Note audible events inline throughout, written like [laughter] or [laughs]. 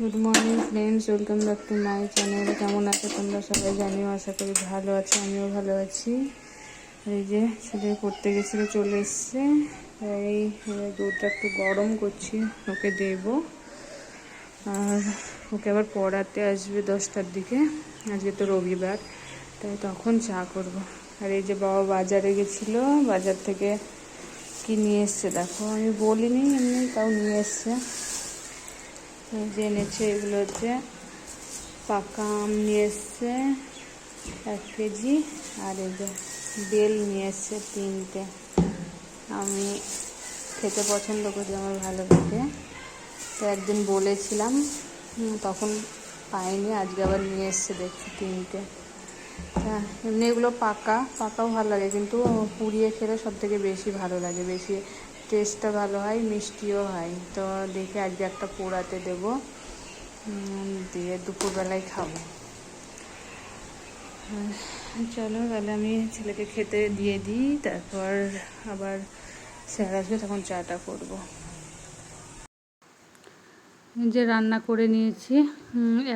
Good morning friends welcome back to my channel কেমন আছো তোমরা সবাই? জানিও, আশা করি ভালো আছো, আমিও ভালো আছি। এই যে, ছেলে পড়তে গেছিল, চলে এসছে। এই দুধটা একটু গরম করছি, ওকে দেব। আর ওকে আবার পড়াতে আসবে দশটার দিকে। আজকে তো রবিবার, তাই তখন চা করব। আর এই যে বাবা বাজারে গেছিল, বাজার থেকে কি নিয়ে এসছে? দেখো, আমি বলিনি, এমনি তাও নিয়ে এসছে। যে এনেছে, এগুলো হচ্ছে পাকা আম নিয়ে এসছে, এক কেজি। আর এই যে বেল নিয়ে এসছে তিনটে। আমি খেতে পছন্দ করি, আমার ভালো লাগে। তো একদিন বলেছিলাম তখন পাইনি, আজকে আবার নিয়ে এসছে, দেখছি তিনটে। হ্যাঁ এমনি এগুলো পাকা, পাকাও ভালো লাগে, কিন্তু পুড়িয়ে খেলে সব থেকে বেশি ভালো লাগে, বেশি টেস্টটা ভালো হয়, মিষ্টিও হয়। তো দেখে আজকে একটা পোড়াতে দেবো। দিয়ে দুপুরবেলায় খাব। চলো, তাহলে আমি ছেলেকে খেতে দিয়ে দিই, তারপর আবার স্যার আসবে, তখন চাটা করব। যে রান্না করে নিয়েছি।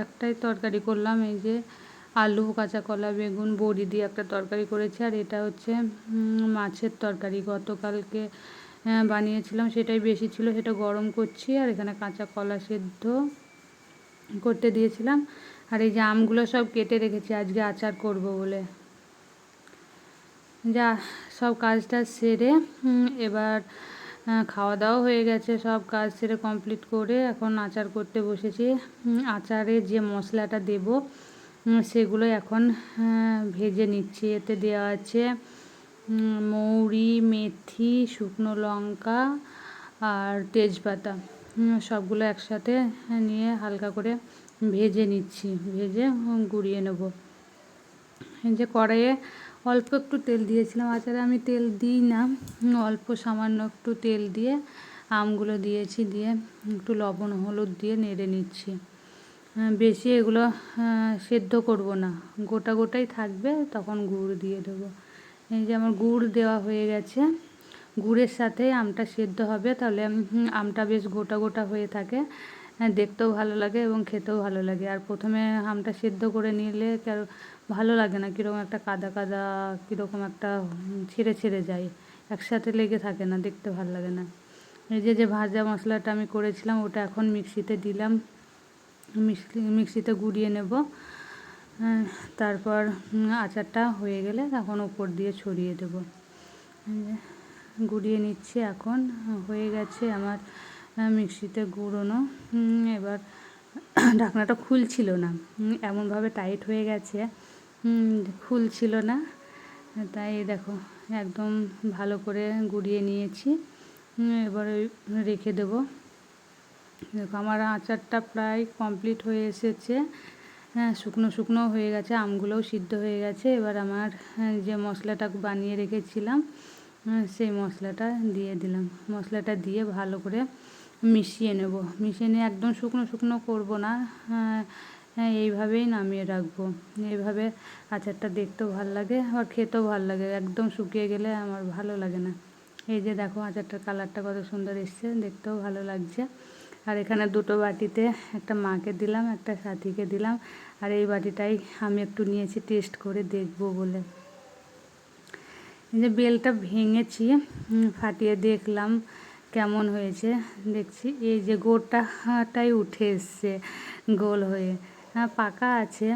একটাই তরকারি করলাম, এই যে আলু, কাঁচা কলা, বেগুন, বড়ি দিয়ে একটা তরকারি করেছি। আর এটা হচ্ছে মাছের তরকারি। গতকালকে বানিয়েছিলাম, সেটাই বেশি ছিল, সেটা গরম করছি, আর এখানে কাঁচা কলা সেদ্ধ করতে দিয়েছিলাম। আর এই যে আমগুলো সব কেটে রেখেছি, আজকে আচার করব বলে। যা, সব কাজটা সেরে এবার খাওয়া দাওয়া হয়ে গেছে, সব কাজ সেরে কমপ্লিট করে এখন আচার করতে বসেছি। আচারে যে মশলাটা দেব সেগুলো এখন ভেজে নিচ্ছি, এতে দেওয়া আছে মৌরি, মেথি, শুকনো লঙ্কা আর তেজপাতা। সবগুলো একসাথে নিয়ে হালকা করে ভেজে নিচ্ছি। ভেজে গুঁড়িয়ে নেব। যে কড়াইয়ে অল্প একটু তেল দিয়েছিলাম। আচারে আমি তেল দিই না। অল্প সামান্য একটু তেল দিয়ে আমগুলো দিয়েছি। দিয়ে একটু লবণ, হলুদ দিয়ে নেড়ে নিচ্ছি। বেশি এগুলো সেদ্ধ করব না। গোটা গোটাই থাকবে, তখন গুড় দিয়ে দেবো। এই যে আমার গুড় দেওয়া হয়ে গেছে। গুড়ের সাথে আমটা সেদ্ধ হবে তাহলে আমটা বেশ গোটা গোটা হয়ে থাকে। হ্যাঁ, দেখতেও ভালো লাগে এবং খেতেও ভালো লাগে। আর প্রথমে আমটা সেদ্ধ করে নিলে ভালো লাগে না কীরকম একটা কাদা কাদা কীরকম একটা ছেড়ে ছেড়ে যায়। একসাথে লেগে থাকে না দেখতে ভালো লাগে না। এই যে যে ভাজা মশলাটা আমি করেছিলাম ওটা এখন মিক্সিতে দিলাম। মিক্সিতে গুঁড়িয়ে নেব। তারপর আচারটা হয়ে গেলে তখন ওপর দিয়ে ছড়িয়ে দেবো। গুঁড়িয়ে নিচ্ছি এখন। হয়ে গেছে আমার মিক্সিতে গুঁড়োনো। এবার [clears throat] ঢাকনাটা খুলছিল না। এমনভাবে টাইট হয়ে গেছে। খুলছিল না। তাই দেখো, একদম ভালো করে গুড়িয়ে নিয়েছি। এবার রেখে দেবো। দেখো, আমার আচারটা প্রায় কমপ্লিট হয়ে এসেছে। হ্যাঁ শুকনো শুকনো হয়ে গেছে আমগুলোও সিদ্ধ হয়ে গেছে। এবার আমার হ্যাঁ, যে মশলাটা বানিয়ে রেখেছিলাম হ্যাঁ, সেই মশলাটা দিয়ে দিলাম। মশলাটা দিয়ে ভালো করে মিশিয়ে নেব। মিশিয়ে নিয়ে একদম শুকনো শুকনো করব না হ্যাঁ, এইভাবেই নামিয়ে রাখব। এইভাবে আচারটা দেখতেও ভালো লাগে আর খেতেও ভালো লাগে। একদম শুকিয়ে গেলে আমার ভালো লাগে না। এই যে দেখো আচারটার কালারটা কত সুন্দর এসছে দেখতেও ভালো লাগছে। আর এখানে দুটো বাটিতে একটা মাকে দিলাম, একটা সাথীকে দিলাম। আর এই বাটিটাই আমি একটু নিয়েছি, টেস্ট করে দেখব বলে। যে বেলটা ভেঙেছি ফাটিয়ে দেখলাম কেমন হয়েছে। দেখছি এই যে গোটাটাই উঠে এসছে গোল হয়ে। হ্যাঁ পাকা আছে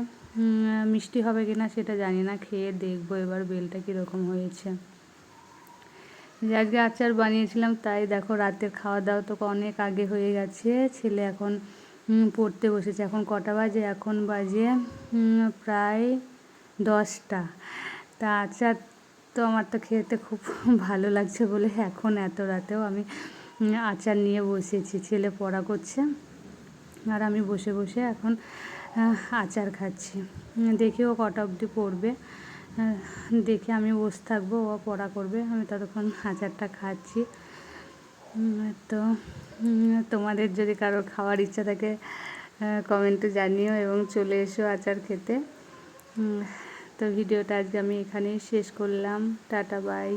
মিষ্টি হবে কি না সেটা জানি না, খেয়ে দেখব এবার বেলটা কীরকম হয়েছে। আজকে আচার বানিয়েছিলাম, তাই দেখো রাতের খাওয়া দাওয়া তো অনেক আগে হয়ে গেছে। ছেলে এখন পড়তে বসেছে। এখন কটা বাজে? এখন বাজে প্রায় দশটা। তা আচার তো আমার তো খেতে খুব [laughs] ভালো লাগছে বলে এখন এত রাতেও আমি আচার নিয়ে বসেছি। ছেলে পড়া করছে আর আমি বসে বসে এখন আচার খাচ্ছি। দেখি ও কটা অবধি পড়বে। দেখে আমি বসে থাকব, ও পড়া করবে, আমি ততক্ষণ আচারটা খাচ্ছি। তো তোমাদের যদি কারোর খাওয়ার ইচ্ছা থাকে কমেন্টে জানিও এবং চলে এসো আচার খেতে। তো ভিডিওটা আজকে আমি এখানেই শেষ করলাম। Tata bye